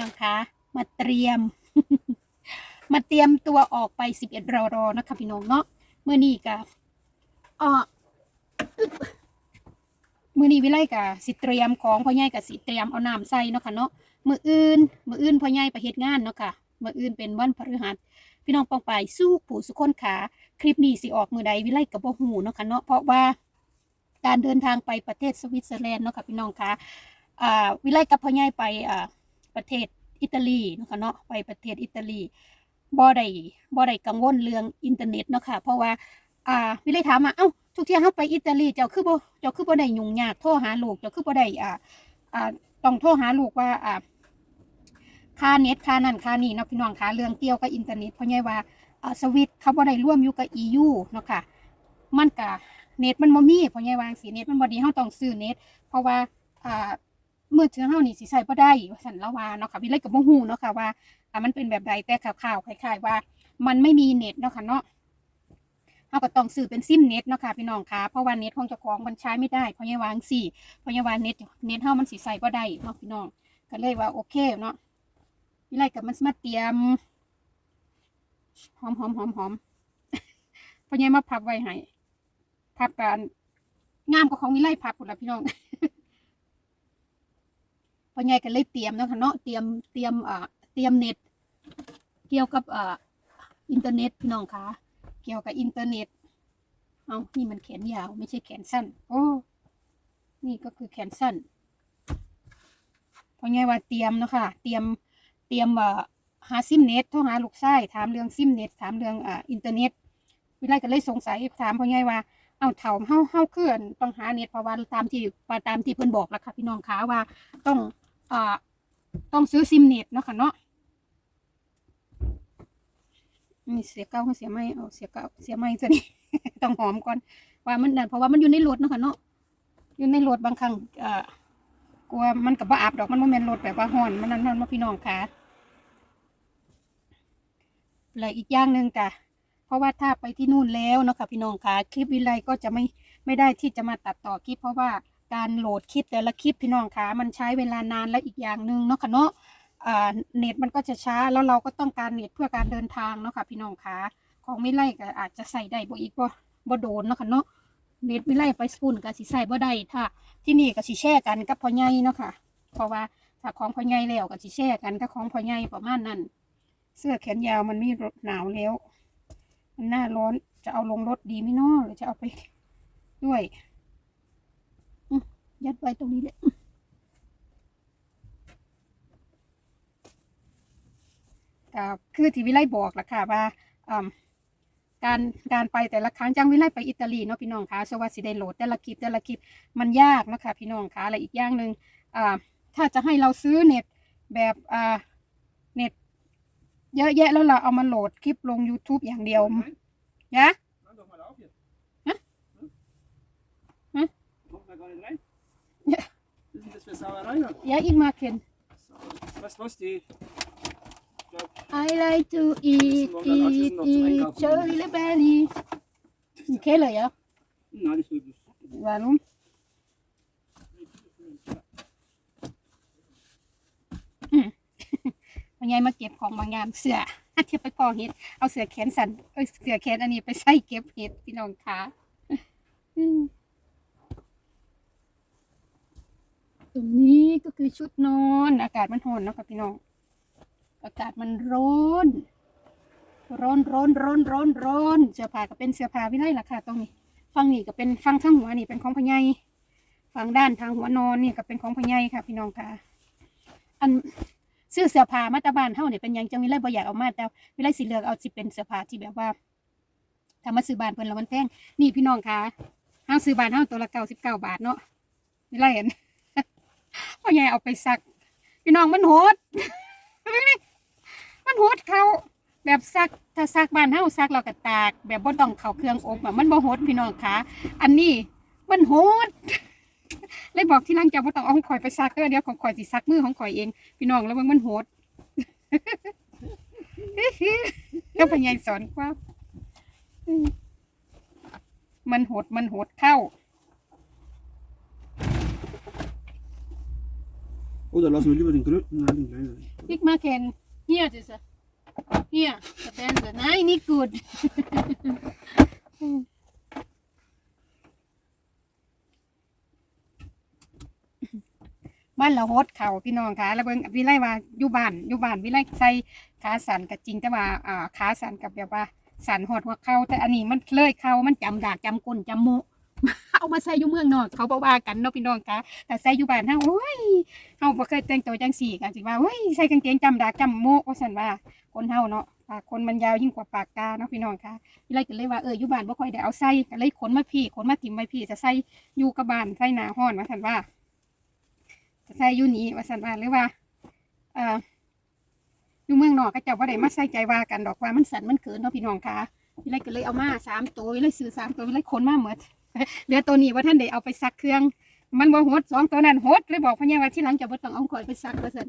น้องคะ มาเตรียม มาเตรียมตัวออกไปสิบเอ็ดรอรอนะคะพี่น้องเนาะเมื่อนี้กะอ่ออมื่อนี้วิไลกะสิเตรียมของพ่อใหญ่กะสิเตรียมเอาน้ำใส่เนาะค่ะเนาะมืออื่นมืออื่นพ่อใหญ่ไปเฮ็ดงานเนาะค่ะมืออื่นเป็นวันพฤหัสพี่น้องปองไปสู้ผู้สุคนขาคลิปนี้สิออกมือใดวิไลกับบ่หูเนาะค่ะเนาะเพราะว่าการเดินทางไปประเทศสวิตเซอร์แลนด์เนาะค่ะพี่น้องคะอ่าวิไลกับพ่อใหญ่ไปอ่า ประเทศอิตาลีเนาะค่ะเนาะไปประเทศอิตาลีบ่ได้บ่ได้กังวลเรื่องอินเทอร์เน็ตเนาะค่ะ เพราะว่า อ่าวิเลยถามว่าเอ้าทุกเที่ยเฮาไปอิตาลีเจ้าคือบ่เจ้าคือบ่ได้ยุ่งยากโทรหาลูกเจ้าคือบ่ได้อ่าอ่าต้องโทรหาลูกว่าอ่าค่าเน็ตค่านั่นค่านี่เนาะพี่น้องค่ะเรื่องเกี่ยวกับอินเทอร์เน็ตเพราะไงว่าอ่าสวิตเขาบ่ได้ร่วมอยู่กับ EU เนาะค่ะ มันก็เน็ตมันบ่มีเพราะไงว่าสิเน็ตมันบ่ดีเฮาต้องซื้อเน็ตเพราะว่าอ่า มือถือเฮานี่สิใส่บ่ได้ว่าสันละวาเนาะค่ะวิไลก็บ่ฮู้เนาะค่ะว่าอ่ามันเป็นแบบใดแต่ข่าวๆคล้ายๆว่า มันไม่มีเน็ตเนาะค่ะเนาะเฮาก็ต้องซื้อเป็นซิมเน็ตเนาะค่ะพี่น้องค่ะเพราะว่าเน็ตของเจ้าของมันใช้ไม่ได้เพราะยังวางซี่เพราะยังว่าเน็ตเน็ตเฮามันสิใส่บ่ได้เนาะพี่น้องก็เลยว่าโอเคเนาะวิไลก็มันมาเตรียมหอมหอมหอมหอมเพราะยังมาพับไว้ให้พับกันงามกว่าของวิไลพับพุ่นล่ะพี่น้อง อใหญ่ก็เลยเตรียมนะค่ะเนาะเตรียมเตรียมอ่าเตรียมเน็ต เกี่ยวกับอ่าอินเทอร์เน็ตพี่น้องคะเกี่ยวกับอินเทอร์เน็ตเอานี่มันแขนยาวไม่ใช่แขนสั้น โอ้นี่ก็คือแขนสั้นพ่อใหญ่ว่าเตรียมเนาะค่ะเตรียมเตรียมอ่าหาซิมเน็ตโทรหาลูกชายถามเรื่องซิมเน็ตถามเรื่องอ่าอินเทอร์เน็ตวิไลก็เลยสงสัยถามพ่อใหญ่ว่าเอาเถาเฮาเฮาเคลื่อนต้องหาเน็ตเพราะว่าตามที่ตามที่เพิ่อนบอกแล้วค่ะพี่น้องคะว่าต้อง อ่าต้องซื้อซิมเน็ตเนาะค่ะเนาะนี่เสียเก้าเสียไม่เอาเสียเก้าเสียไม่ตัวนี้ ต้องหอมก่อนว่ามันนั่นเพราะว่ามันอยู่ในรถเนาะค่ะเนาะอยู่ในรถบางครั้งเอ่อกลัวมันกับว่าอาบดอกมันไม่แม่นรถแบบว่าห่อนมันนั่นนั่นมาพี่น้องค่ะและอีกอย่างหนึ่งจ้ะเพราะว่าถ้าไปที่นู่นแล้วเนาะค่ะพี่น้องค่ะคลิปวิไลก็จะไม่ไม่ได้ที่จะมาตัดต่อคลิปเพราะว่า การโหลดคลิปแต่ละคลิปพี่น้องคะมันใช้เวลานานและอีกอย่างหนึ่งเนาะค่ะเนาะเน็ตมันก็จะช้าแล้วเราก็ต้องการเน็ตเพื่อการเดินทางเนาะค่ะพี่น้องคะของไม่ไล่ก็อาจจะใส่ได้บ่อีกบ่บ่โดนเนาะค่ะเนาะเน็ตไม่ไล่ไปสปุ่นก็สิใส่บ่ได้ถ้าที่นี่ก็สิแชร์กันกับพ่อใหญ่เนาะค่ะเพราะว่าถ้าของพ่อใหญ่แล้วก็สิแชร์กันกับของพ่อใหญ่ประมาณนั้น เสื้อแขนยาวมันมีหนาวแล้วมันหน้าร้อนจะเอาลงรถดีไหมเนาะหรือจะเอาไปด้วย ยัดไว้ตรงนี้เลยก็คือที่วิไลบอกล่ะค่ะว่าการการไปแต่ละครั้งจังวิไลไปอิตาลีเนาะพี่น้องคะสวัสดิได้โหลดแต่ละคลิปแต่ละคลิปมันยากนะคะพี่น้องคะอะไรอีกอย่างหนึ่งถ้าจะให้เราซื้อเน็ตแบบเน็ตเยอะแยะแล้วเราเอามาโหลดคลิปลง YouTube อย่างเดียว Nein, ยะ ist denn das für Sauerei? da? ยะอีกมาเคน Sauer- Was, was, die... Ich glaub, I like to eat Das ist noch- das ist eat noch zum eat Einkaufen. cherry berry โอเคเลยเหรอ nein, das ist nicht. วานุ่มอืมวันยายมาเก็บของบางอย่างเสือเทียบไปพอเห็ด เอาเสือแขนสันเอ้ยเสือแขนอันนี้ไปใส่เก็บเห็ดพี่น้องคะอืม ตรงนี้ก็คือชุดนอน อากาศมันร้อนเนาะค่ะพี่น้อง อากาศมันร้อน ร้อนร้อนร้อนร้อนร้อนเสื้อผ้าก็เป็นเสื้อผ้าวิไลล่ะค่ะตรงนี้ฝั่งนี้ก็เป็นฝั่งทั้งหัวนี่เป็นของพญายฝั่งด้านทางหัวนอนนี่ก็เป็นของพญายค่ะ พี่น้องค่ะ อันซื้อเสื้อผ้ามาตาบานเฮาเนี่ยเป็นยังจังวิไลบ่อยากเอามาแต่วิไลสิเหลือกเอาสิเป็นเสื้อผ้าที่แบบว่าถ้ามาซื้อบานเพิ่นล้วมันแพงนี่พี่น้องค่ะห้างซื้อบานเฮาตัวละ99บาทเนาะวิไลเห็น พ่อใหญ่เอาไปซัก พี่น้องมันโหด มันโหดเขาแบบซักถ้าซักบ้านเฮาซักเราก็ตาก แบบบ่ต้องเข้าเครื่องอบอะมันบ่โหดพี่น้องคะอันนี้มันโหดเลยบอกที่หลังจะบ่ต้องเอาของข่อยไปซักเด้อเดี๋ยวของข่อยสิซักมือของข่อยเอง พี่น้องแล้วมันโหดแล้วพยายสอนว่ามมันโหดมันโหดเข้า Oh, daar laten we liever een groot naar een kleine. Ik maak een hier dus. Hier, dat ben ze. Nee, niet goed. บ้านเราโฮดเขาพี่น้องค่ะแล้วเบิ่งวิไลว่าอยู่บ้านอยู่บ้านวิไลใส่ขาสันกับจริงแต่ว่าอ่าขาสันกับแบบว่าสันหดหัวเข่าแต่อันนี้มันเลยเข่ามันจำดากจำก้นจำโม เอามาใส่อยู่เมืองนอกเขาบอกว่ากันเนาะพี่น้องคะแต่ใส่อยู่บ้านเฮาโอ้ยเฮาบ่เคยแต่งตัวจังสี่กันสิว่าเฮ้ยใส่กางเกงจำดาจำโมว่าซั่นว่าคนเฮาเนาะปากคนมันยาวยิ่งกว่าปากกาเนาะพี่น้องค่ะวิไลก็เลยว่าเอออยู่บ้านบ่ค่อยได้เอาใส่ก็เลยขนมาพี่ขนมาถิ่มไว้พี่จะใส่อยู่กับบ้านใส่หน้าฮ้อนว่าซั่นว่าจะใส่อยู่นี่ว่าสันว่าหรือว่าเอ่ออยู่เมืองนอกก็จ้าว่าได้มาใส่ใจว่ากันดอกว่ามันสันมันเขินเนาะพี่น้องค่ะวิไลก็เลยเอามาสามตัววิไลซื้อสามตัววิไลขนมาเหมือน เหลือตัวนี้ว่าท่านได้เอาไปซักเครื่อง มันบ่หดสองตัวนั้นหดเลยบอกพะเนี่ว่าที่หลังจะบ่ต้องเอาข่อยไปซักว่าสัน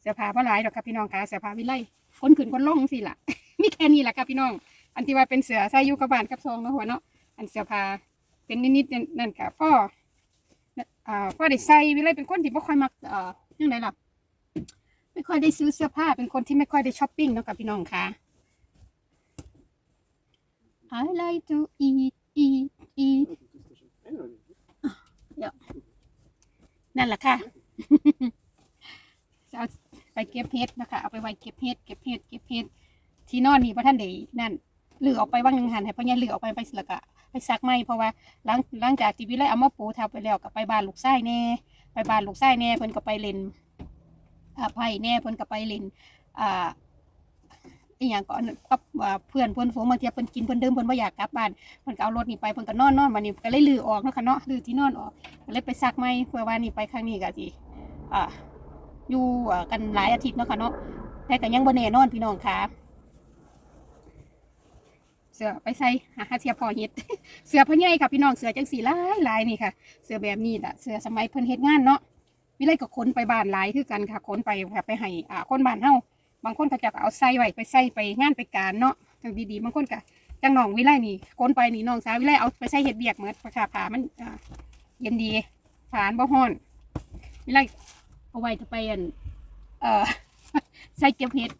เสื้อผ้าบ่หลายดอกครับพี่น้องค่ะเสื้อผ้าวิไลคนขึ้นคนลงสิล่ะมีแค่นี้แหละครับพี่น้อง อันที่ว่าเป็นเสือใส่อยู่กับบ้านกับซองเนาะหัวเนาะอันเสื้อผ้าเป็นนิดๆนั่นกับพ่ออ่าพ่อได้ใส่วิไลเป็นคนที่ไม่ค่อยมักเอ่อยังไงล่ะ ไม่ค่อยได้ซื้อเสื้อผ้าเป็นคนที่ไม่ค่อยได้ช้อปปิ้งเนาะกับพี่น้องค่ะ I like to eat eat eat เดี๋ยวนั่นแหละค่ะจะเอาไปเก็บเห็ดนะคะ เอาไปไว้เก็บเห็ดเก็บเห็ดเก็บเห็ดที่นอนนี่พระท่านเดยนั่นเหลือออกไปว่างหนึ่งหันให้พ่อใหญ่เหลือออกไปไปสละกะไปซักไหมเพราะว่าหลังหลังจากที่วิไลเอามาปูทับไปแล้วกับไปบ้านลูกไส้แน่ไปบ้านลูกไส้แน่เพิ่นก็ไปเล่น ไพ่แน่เพิ่นก็ไปเล่นอ่าอีหยังก็กับอ่าเพื่อนเพิ่นฝูงบางทีเพิ่นกินเพิ่นเดิมเพิ่นบ่อยากกลับบ้านเพิ่นก็เอารถนี่ไปเพิ่นก็นอนนอนวันนี้ก็เลยลือออกเนาะค่ะเนาะลือที่นอนออกก็เลยไปซักไหมเพื่อว่านี่ไปครั้งนี้ก็สิอ่าอยู่กันหลายอาทิตย์เนาะค่ะเนาะแต่ก็ยังบ่แน่นอนพี่น้องค่ะเสือไปใส่หาเสียพอเฮ็ดเสือพ่อใหญ่ค่ะพี่น้องเสือจังสีหลายหลายนี่ค่ะ เสือแบบนี้ล่ะเสือสมัยเพิ่นเฮ็ดงานเนาะ วิไลก็ขนไปบ้านหลายคือกันค่ะขนไปค่ะไปให้อ่าคนบ้านเฮาบางคนก็จะเอาใส่ไว้ไปใส่ไปงานไปการเนาะจังดีๆบางคนก็จังน้องวิไลนี่ขนไปนี่น้องสาววิไลเอาไปใส่เฮ็ดเบียกเหมือนค่ะผ้ามันอ่าเย็นดีผานบ่ฮ้อนวิไลเอาไว้จะไปอันเอ่อใส่เก็บเห็ด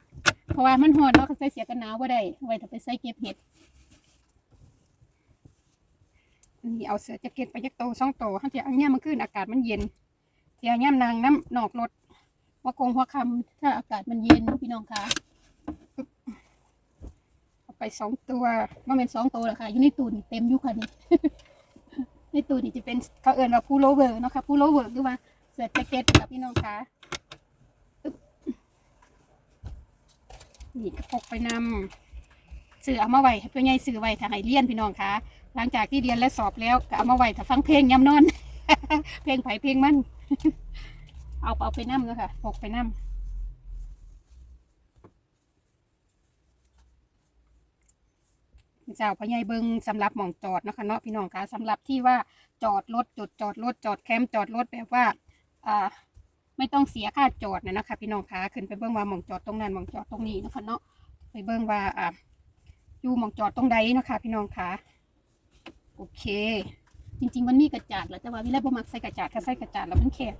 เพราะว่ามันร้อนเนาะเขาใส่เสียกันหนาวบ่ได้ไว้ถ้าไปใส่เก็บเห็ดนนี้เอาเสื้อแจ็คเก็ตไปยักโตสองโตเขาจะเอาเนี่ยมันขึ้นอากาศมันเย็น เที่ยวย่ำนางน้ำนอกรถว่าคงหัวคำถ้าอากาศมันเย็นพี่น้องคะเอาไปสองตัวว่าเป็นสองตัวแหละค่ะอยู่ในตู้นี่เต็มอยู่ค่ะนี่ในตู้นี่จะเป็นเขาเอิ้นว่าผู้โลเวอร์เนาะค่ะผู้โลเวอร์หรือว่าเสื้อแจ็คเก็ตค่ะพี่น้องคะนี่ก็พกไปนำสื่อเอามาไว้เพื่อใหญ่สื่อไว้ถ้าให้เรียนพี่น้องคะหลังจากที่เรียนและสอบแล้วก็เอามาไว้ถ้าฟังเพลงย้ำนอน เพลงไผเพลงมัน เอาเอาไปนำเนาะค่ะพกไปนำเจ้าพญายเบิงสำหรับหม่องจอดนะคะเนาะพี่น้องคะสำหรับที่ว่าจอดรถจดจอดรถจอดแคมป์จอดรถแบบว่าอ่าไม่ต้องเสียค่าจอดนะนะคะ พี่น้องคะขึ้นไปเบิ้งว่าหม่องจอดตรงนั้นหม่องจอดตรงนี้นะคะเนาะไปเบิ้งว่าอ่าอยู่หม่องจอดตรงใดนะคะ พี่น้องคะโอเค จริง ๆ มันมีกระจาดแหละแต่ว่าวิไลบ่มักใส่กระจาดถ้าใส่กระจาดแล้วมันแคบ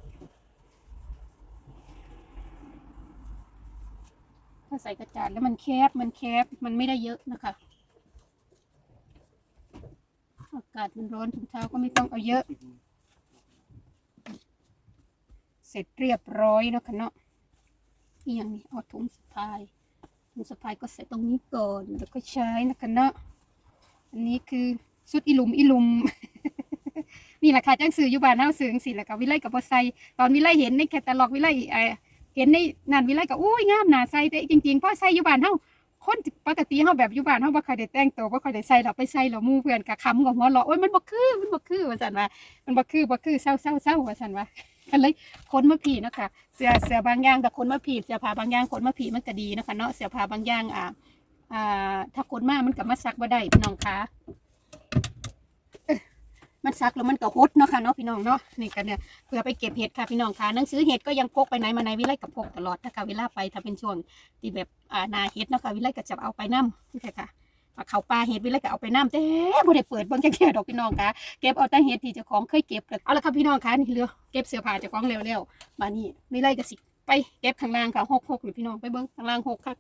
ถ้าใส่กระจาดแล้วมันแคบมันแคบมันไม่ได้เยอะนะคะอากาศมันร้อนถุงเท้าก็ไม่ต้องเอาเยอะ เสร็จเรียบร้อยนะค่ะเนาะอีอย่างนี้เอาถุงสะพายถุงสะพายก็ใส่ตรงนี้ก่อนแล้วก็ใช้นะคะเนาะอันนี้คือสุดอีหลุมอีหลุม นี่แหละค่ะจังซื้ออยู่บ้านเฮาซื้อจังซี่แหละก็วิไลกับบ่ใส่ตอนวิไลเห็นในแคตตาล็อกวิไลเอ่อเห็นในนั่นวิไลก็อุ้ยงามน่าใส่แต่จริงๆพอใส่อยู่บ้านเฮาคนปกติเฮาแบบอยู่บ้านเฮาบ่ค่อยได้แต่งตัวบ่ค่อยได้ใส่ดอกไปใส่แล้วหมู่เพื่อนก็คำกับหัวเราะโอ้ยมันบ่คือมันบ่คือว่าซั่นว่ามันบ่คือบ่คือเศร้าเศร้าเศร้าว่าซั่นว่าก็เลยคนมาผีเนาะค่ะเสื้อเสื้อบางอย่างแต่คนมาผีเสื้อผ้าบางอย่างคนมาผีมันก็ดีนะคะเนาะเสื้อผ้าบางอย่างอ่าอ่าถ้าคนมามันก็มาซักบ่ได้พี่น้องคะ มันซักแล้วมันก็หดเนาะค่ะเนาะพี่น้องเนาะนี่กันเนี่ยเพื่อไปเก็บเห็ดค่ะพี่น้องค่ะหนังสือเห็ดก็ยังพกไปไหนมาไหนวิไลกับพกตลอดนะคะเวลาไปถ้าเป็นช่วงที่แบบอ่านาเห็ดเนาะค่ะวิไลก็จะเอาไปนํนี่ค่ะเอาเขาปลาเห็ดวิไลก็เอาไปนํแต่บ่ได้เปิดบิ่งจักเที่ยดอกพี่น้องค่ะเก็บเอาแต่เห็ดที่เจ้าของเคยเก็บเอาละครับพี่น้องค่ะนี่เรือเก็บเสื้อผ้าเจ้าของเร็วๆมานี่ไม่ไล่กระสิไปเก็บข้างล่างค่ะหกหกหรือพี่น้องไปเบิ้งข้างล่างหกค่ะ